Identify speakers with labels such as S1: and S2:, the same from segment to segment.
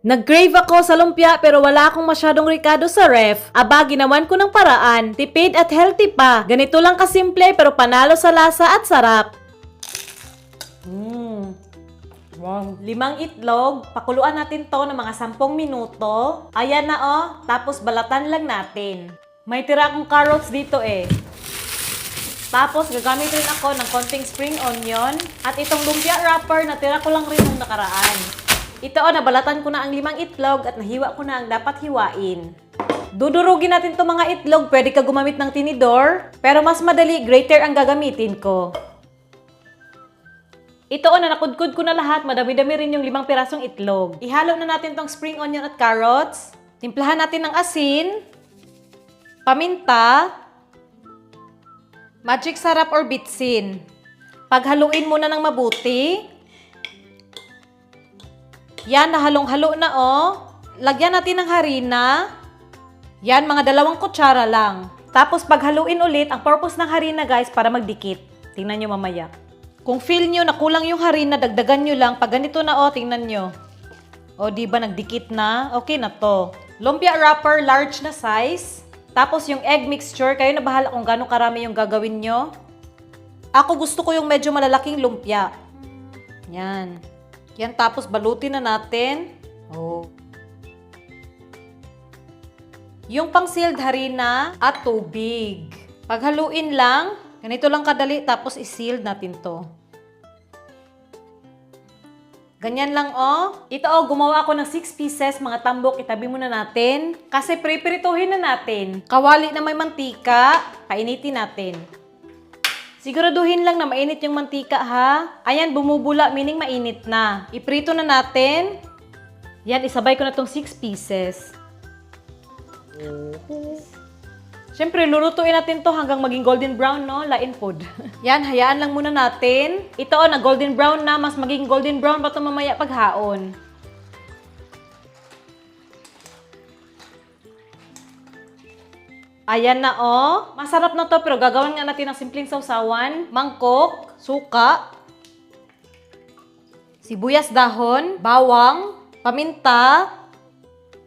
S1: Nag-crave ako sa lumpia pero wala akong masyadong ricado sa ref. Aba, ginawan ko ng paraan. Tipid at healthy pa. Ganito lang kasimple pero panalo sa lasa at sarap. Mmm. Wow. Limang itlog. Pakuluan natin to ng mga 10 minuto. Ayan na oh. Tapos balatan lang natin. May tira akong carrots dito eh. Tapos gagamit rin ako ng konting spring onion. At itong lumpia wrapper na tira ko lang rin nung nakaraan. Ito oh, nabalatan ko na ang limang itlog at nahiwa ko na ang dapat hiwain. Dudurugin natin itong mga itlog. Pwede ka gumamit ng tinidor. Pero mas madali, grater ang gagamitin ko. Ito o, na nakudkud ko na lahat. Madami-dami rin yung limang pirasong itlog. Ihalo na natin tong spring onion at carrots. Timplahan natin ng asin, paminta, magic sarap or bitsin. Paghaluin muna ng mabuti. Yan, nahalong-halo na oh. Lagyan natin ng harina. Yan, mga dalawang kutsara lang. Tapos paghaluin ulit, ang purpose ng harina guys, para magdikit. Tingnan nyo mamaya. Kung feel nyo na kulang yung harina, dagdagan nyo lang. Pag ganito na oh, tingnan nyo. O, di ba nagdikit na? Okay na to. Lumpia wrapper, large na size. Tapos yung egg mixture, kayo na bahala kung gaano karami yung gagawin nyo. Ako gusto ko yung medyo malalaking lumpia. Yan. Yan, tapos balutin na natin. Oh. Yung pang sealed harina at tubig. Paghaluin lang, ganito lang kadali, tapos i-sealed natin to. Ganyan lang oh. Ito oh, gumawa ako ng 6 pieces, mga tambok, itabi muna natin. Kasi pre-prituhin na natin. Kawali na may mantika, painitin natin. Siguraduhin lang na mainit yung mantika ha. Ayan, bumubula, meaning mainit na. Iprito na natin. Yan, isabay ko na tong 6 pieces. Siyempre, lulutuin natin to hanggang maging golden brown, no? Lain food. Yan, hayaan lang muna natin. Ito, oh, na golden brown na. Mas maging golden brown pa to mamaya paghaon. Ayan na, oh. Masarap na to, pero gagawin nga natin ng simpleng sausawan. Mangkok, suka, sibuyas dahon, bawang, paminta,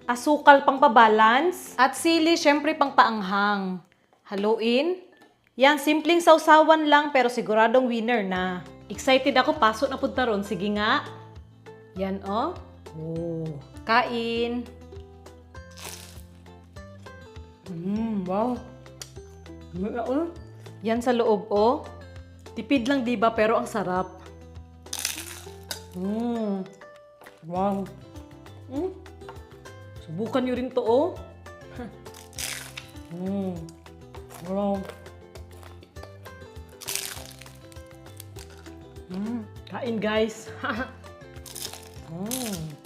S1: asukal pang pabalance, at sili syempre pang paanghang. Haluin. Yan, simpleng sausawan lang pero siguradong winner na. Excited ako, pasok na punta ron. Sige nga. Yan, oh. Oh. Kain. Mmm, wow. Oh. Yan sa loob, oh. Tipid lang, di ba? Pero ang sarap. Mmm. Wow. Mm. Subukan nyo rin to, oh. mm. Wow. Mm. Kain, guys. mm.